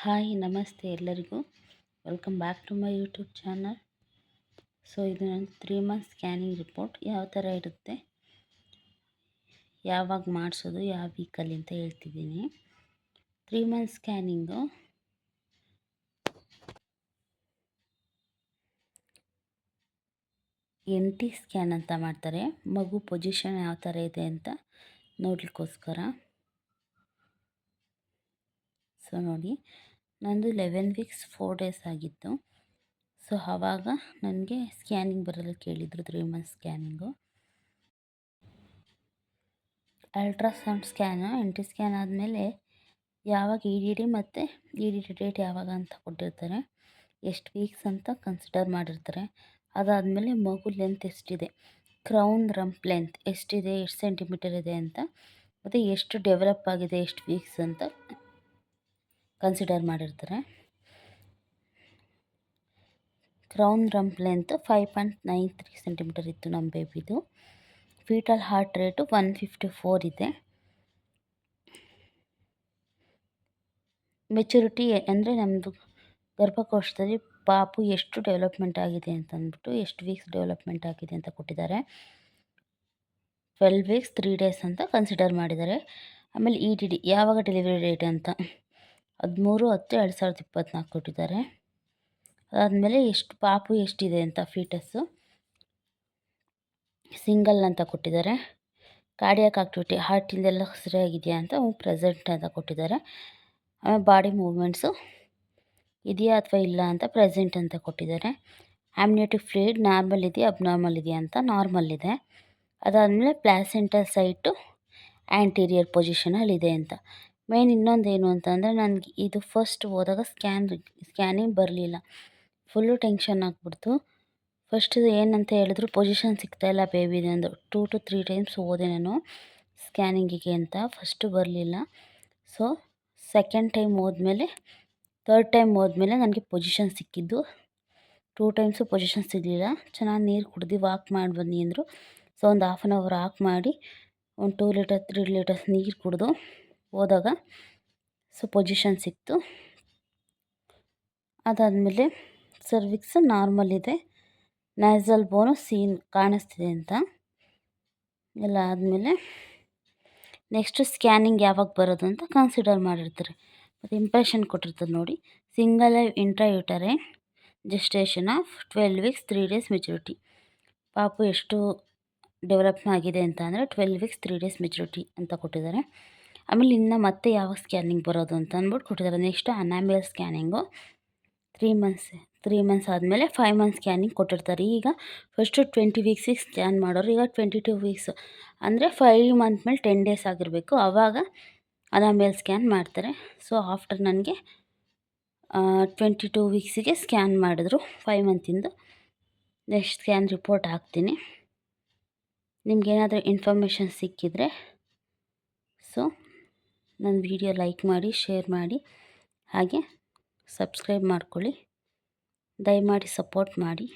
Hi, ನಮಸ್ತೆ ಎಲ್ಲರಿಗೂ. Welcome back to my YouTube channel so ಇದು ನನ್ನ ತ್ರೀ ಮಂತ್ ಸ್ಕ್ಯಾನಿಂಗ್ ರಿಪೋರ್ಟ್ ಯಾವ ಥರ ಇರುತ್ತೆ? ಯಾವಾಗ ಮಾಡಿಸೋದು, ಯಾವ ವೀಕಲ್ಲಿ ಅಂತ ಹೇಳ್ತಿದ್ದೀನಿ. Three month scanning N T scan ಅಂತ ಮಾಡ್ತಾರೆ. ಮಗು ಪೊಸಿಷನ್ ಯಾವ ಥರ ಇದೆ ಅಂತ ನೋಡ್ಲಿಕ್ಕೋಸ್ಕರ. ಸೊ ನೋಡಿ, ನಂದು ಲೆವೆನ್ ವೀಕ್ಸ್ ಫೋರ್ ಡೇಸ್ ಆಗಿತ್ತು. ಸೊ ಆವಾಗ ನನಗೆ ಸ್ಕ್ಯಾನಿಂಗ್ ಬರಲು ಕೇಳಿದರು three month scanning ultrasound scan N scan ಆದಮೇಲೆ ಯಾವಾಗ ಇ ಡಿ ಡಿ ಮತ್ತು ಇ ಡಿ ಡಿ ಡೇಟ್ ಯಾವಾಗ ಅಂತ ಕೊಟ್ಟಿರ್ತಾರೆ. ಎಷ್ಟು ವೀಕ್ಸ್ ಅಂತ ಕನ್ಸಿಡರ್ ಮಾಡಿರ್ತಾರೆ. ಅದಾದಮೇಲೆ ಮಗು ಲೆಂತ್ ಎಷ್ಟಿದೆ? ಕ್ರೌನ್ ರಂಪ್ ಲೆಂತ್ ಎಷ್ಟಿದೆ? ಎಷ್ಟು ಸೆಂಟಿಮೀಟರ್ ಇದೆ ಅಂತ? ಮತ್ತು ಎಷ್ಟು ಡೆವಲಪ್ ಆಗಿದೆ? ಎಷ್ಟು ವೀಕ್ಸ್ ಅಂತ ಕನ್ಸಿಡರ್ ಮಾಡಿರ್ತಾರೆ. Crown rump length five point nine three centimetre ಇತ್ತು ನಮ್ಮ ಬೇಬಿದು fetal heart rate one fifty four ಇದೆ. ಮೆಚುರಿಟಿ ಅಂದರೆ ನಮ್ಮದು ಗರ್ಭಕೋಶದಲ್ಲಿ ಪಾಪು ಎಷ್ಟು ಡೆವಲಪ್ಮೆಂಟ್ ಆಗಿದೆ ಅಂತ ಅಂದ್ಬಿಟ್ಟು ಎಷ್ಟು ವೀಕ್ಸ್ ಡೆವಲಪ್ಮೆಂಟ್ ಆಗಿದೆ ಅಂತ ಕೊಟ್ಟಿದ್ದಾರೆ. ಟ್ವೆಲ್ ವೀಕ್ಸ್ ತ್ರೀ ಡೇಸ್ ಅಂತ ಕನ್ಸಿಡರ್ ಮಾಡಿದ್ದಾರೆ. ಆಮೇಲೆ ಇ ಡಿ ಯಾವಾಗ ಡೆಲಿವರಿ ಡೇಟ್ ಅಂತ? ಹದಿಮೂರು ಹತ್ತು ಎರಡು ಸಾವಿರದ ಇಪ್ಪತ್ತ್ನಾಲ್ಕು ಕೊಟ್ಟಿದ್ದಾರೆ. ಅದಾದಮೇಲೆ ಎಷ್ಟು ಪಾಪು ಎಷ್ಟಿದೆ ಅಂತ ಫೀಟಸ್ಸು ಸಿಂಗಲ್ ಅಂತ ಕೊಟ್ಟಿದ್ದಾರೆ. ಕಾರ್ಡಿಯಾಕ್ ಆಕ್ಟಿವಿಟಿ ಹಾರ್ಟಿಂದೆಲ್ಲ ಸರಿಯಾಗಿದೆಯಾ ಅಂತ ಪ್ರೆಸೆಂಟ್ ಅಂತ ಕೊಟ್ಟಿದ್ದಾರೆ. ಆಮೇಲೆ ಬಾಡಿ ಮೂವ್ಮೆಂಟ್ಸು ಇದೆಯಾ ಅಥವಾ ಇಲ್ಲ ಅಂತ ಪ್ರೆಸೆಂಟ್ ಅಂತ ಕೊಟ್ಟಿದ್ದಾರೆ. ಆಮ್ನಿಯೋಟಿಕ್ ಫ್ಲೂಯಿಡ್ ನಾರ್ಮಲ್ ಇದೆಯಾ ಅಬ್ನಾರ್ಮಲ್ ಇದೆಯಾ ಅಂತ ನಾರ್ಮಲ್ ಇದೆ. ಅದಾದಮೇಲೆ ಪ್ಲಾಸೆಂಟಲ್ ಸೈಟು ಆ್ಯಂಟೀರಿಯರ್ ಪೊಸಿಷನಲ್ಲಿದೆ ಅಂತ. ಮೇನ್ ಇನ್ನೊಂದು ಏನು ಅಂತಂದರೆ ನನಗೆ ಇದು ಫಸ್ಟ್ ಹೋದಾಗ ಸ್ಕ್ಯಾನ್ ಸ್ಕ್ಯಾನಿಂಗ್ ಬರಲಿಲ್ಲ. ಫುಲ್ಲು ಟೆನ್ಷನ್ ಆಗಿಬಿಡ್ತು. ಫಸ್ಟ್ ಏನಂತ ಹೇಳಿದ್ರು ಪೊಸಿಷನ್ ಸಿಗ್ತಾಯಿಲ್ಲ ಬೇಬಿದು ಅಂದರು ಟೂ ಟು ತ್ರೀ ಟೈಮ್ಸ್ ಹೋದೆ ನಾನು ಸ್ಕ್ಯಾನಿಂಗಿಗೆ ಅಂತ. ಫಸ್ಟು ಬರಲಿಲ್ಲ. ಸೊ ಸೆಕೆಂಡ್ ಟೈಮ್ ಹೋದ್ಮೇಲೆ ತರ್ಡ್ ಟೈಮ್ ಹೋದ್ಮೇಲೆ ನನಗೆ ಪೊಸಿಷನ್ ಸಿಕ್ಕಿದ್ದು. ಟೂ ಟೈಮ್ಸು ಪೊಸಿಷನ್ ಸಿಗಲಿಲ್ಲ. ಚೆನ್ನಾಗಿ ನೀರು ಕುಡ್ದು ವಾಕ್ ಮಾಡಿ ಬನ್ನಿ ಅಂದರು. ಸೊ ಒಂದು ಹಾಫ್ ಆನ್ ಅವರ್ ವಾಕ್ ಮಾಡಿ, ಒಂದು ಟೂ ಲೀಟರ್ ತ್ರೀ ಲೀಟರ್ಸ್ ನೀರು ಕುಡಿದು ಹೋದಾಗ ಸೊ ಪೊಸಿಷನ್ ಸಿಕ್ತು. ಅದಾದಮೇಲೆ ಸರ್ವಿಕ್ಸ್ ನಾರ್ಮಲ್ ಇದೆ. ನ್ಯಾಸಲ್ ಬೋನು ಸೀನ್ ಕಾಣಿಸ್ತಿದೆ ಅಂತ. ಎಲ್ಲ ಆದಮೇಲೆ ನೆಕ್ಸ್ಟ್ ಸ್ಕ್ಯಾನಿಂಗ್ ಯಾವಾಗ ಬರೋದು ಅಂತ ಕನ್ಸಿಡರ್ ಮಾಡಿರ್ತಾರೆ. ಮತ್ತು ಇಂಪ್ರೆಷನ್ ಕೊಟ್ಟಿರ್ತದೆ ನೋಡಿ. Single intra intrauterine gestation of twelve weeks three days maturity ಪಾಪು ಎಷ್ಟು ಡೆವಲಪ್ ಆಗಿದೆ ಅಂತ ಅಂದರೆ twelve weeks three days maturity ಅಂತ ಕೊಟ್ಟಿದ್ದಾರೆ. ಆಮೇಲೆ ಇನ್ನು ಮತ್ತೆ ಯಾವಾಗ ಸ್ಕ್ಯಾನಿಂಗ್ ಬರೋದು ಅಂತ ಅಂದ್ಬಿಟ್ಟು ಕೊಟ್ಟಿದ್ದಾರೆ. Next anomaly scanning three months three months ಆದಮೇಲೆ ಫೈವ್ ಮಂತ್ಸ್ ಸ್ಕ್ಯಾನಿಂಗ್ ಕೊಟ್ಟಿರ್ತಾರೆ. ಈಗ ಫಸ್ಟು ಟ್ವೆಂಟಿ ವೀಕ್ಸಿಗೆ ಸ್ಕ್ಯಾನ್ ಮಾಡೋರು, ಈಗ ಟ್ವೆಂಟಿ ಟು ವೀಕ್ಸ್ ಅಂದರೆ ಫೈವ್ ಮಂತ್ ಮೇಲೆ ಟೆನ್ ಡೇಸ್ ಆಗಿರಬೇಕು. ಆವಾಗ ಅನಾಮಿಯಲ್ ಸ್ಕ್ಯಾನ್ ಮಾಡ್ತಾರೆ. ಸೊ ಆಫ್ಟರ್ ನನಗೆ ಟ್ವೆಂಟಿ ಟೂ ವೀಕ್ಸಿಗೆ ಸ್ಕ್ಯಾನ್ ಮಾಡಿದ್ರು. ಫೈವ್ ಮಂತಿಂದು ನೆಕ್ಸ್ಟ್ ಸ್ಕ್ಯಾನ್ ರಿಪೋರ್ಟ್ ಹಾಕ್ತೀನಿ. ನಿಮ್ಗೇನಾದರೂ ಇನ್ಫಾರ್ಮೇಷನ್ ಸಿಕ್ಕಿದರೆ ಸೊ ನನ್ನ ವಿಡಿಯೋ ಲೈಕ್ ಮಾಡಿ ಶೇರ್ ಮಾಡಿ ಹಾಗೆ ಸಬ್ಸ್ಕ್ರೈಬ್ ಮಾಡ್ಕೊಳ್ಳಿ. ದಯಮಾಡಿ ಸಪೋರ್ಟ್ ಮಾಡಿ.